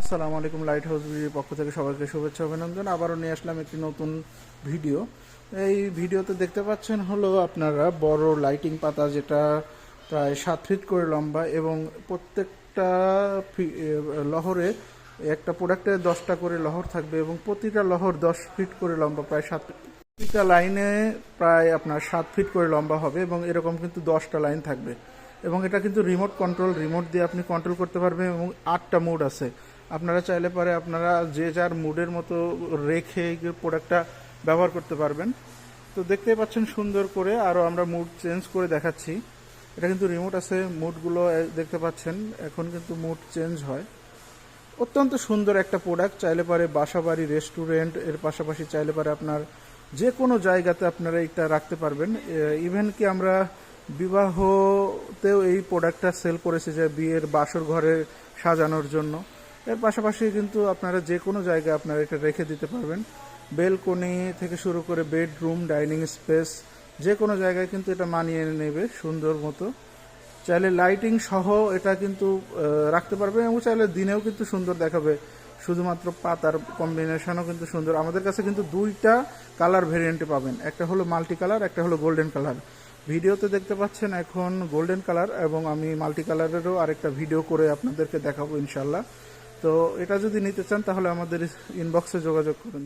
আসসালামু আলাইকুম light house ভিডিওর পক্ষ থেকে সবাইকে শুভেচ্ছা, অভিনন্দন। আবারও নিয়ে আসলাম একটি নতুন ভিডিও। এই ভিডিওতে দেখতে পাচ্ছেন হলো আপনারা বড় লাইটিং পাতা যেটা প্রায় সাত ফিট করে লম্বা এবং প্রত্যেকটা লহরে একটা প্রোডাক্টে দশটা করে লহর থাকবে এবং প্রতিটা লহর দশ ফিট করে লম্বা, প্রায় সাত প্রতিটা লাইনে প্রায় আপনার সাত ফিট করে লম্বা হবে এবং এরকম কিন্তু দশটা লাইন থাকবে। এবং এটা কিন্তু রিমোট কন্ট্রোল রিমোট দিয়ে আপনি কন্ট্রোল করতে পারবেন এবং আটটা মোড আছে। আপনারা চাইলে পারে আপনারা যে যার মুডের মতো রেখে প্রোডাক্টটা ব্যবহার করতে পারবেন। তো দেখতেই পাচ্ছেন সুন্দর করে আরও আমরা মুড চেঞ্জ করে দেখাচ্ছি। এটা কিন্তু রিমোট আছে, মুডগুলো দেখতে পাচ্ছেন, এখন কিন্তু মুড চেঞ্জ হয়। অত্যন্ত সুন্দর একটা প্রোডাক্ট, চাইলে পারে বাসাবাড়ি, রেস্টুরেন্ট, এর পাশাপাশি চাইলে পারে আপনার যে কোনো জায়গাতে আপনারা এটা রাখতে পারবেন। ইভেন কি আমরা বিবাহতেও এই প্রোডাক্টটা সেল করেছি যে বিয়ের বাসর ঘরে সাজানোর জন্য। এর পাশাপাশি কিন্তু আপনারা যে কোনো জায়গায় আপনারা এটা রেখে দিতে পারবেন। বেলকনি থেকে শুরু করে বেডরুম, ডাইনিং স্পেস, যে কোনো জায়গায় কিন্তু এটা মানিয়ে নেবে সুন্দর মতো। চাইলে লাইটিং সহ এটা কিন্তু রাখতে পারবে এবং চাইলে দিনেও কিন্তু সুন্দর দেখাবে। শুধুমাত্র পাতার কম্বিনেশনও কিন্তু সুন্দর। আমাদের কাছে কিন্তু দুইটা কালার ভেরিয়েন্টে পাবেন। একটা হলো মাল্টি কালার একটা হলো গোল্ডেন কালার ভিডিওতে দেখতে পাচ্ছেন এখন গোল্ডেন কালার এবং আমি মাল্টি কালারেরও আরেকটা ভিডিও করে আপনাদেরকে দেখাবো ইনশাল্লাহ তো এটা যদি নিতে চান তাহলে আমাদের ইনবক্সে যোগাযোগ করুন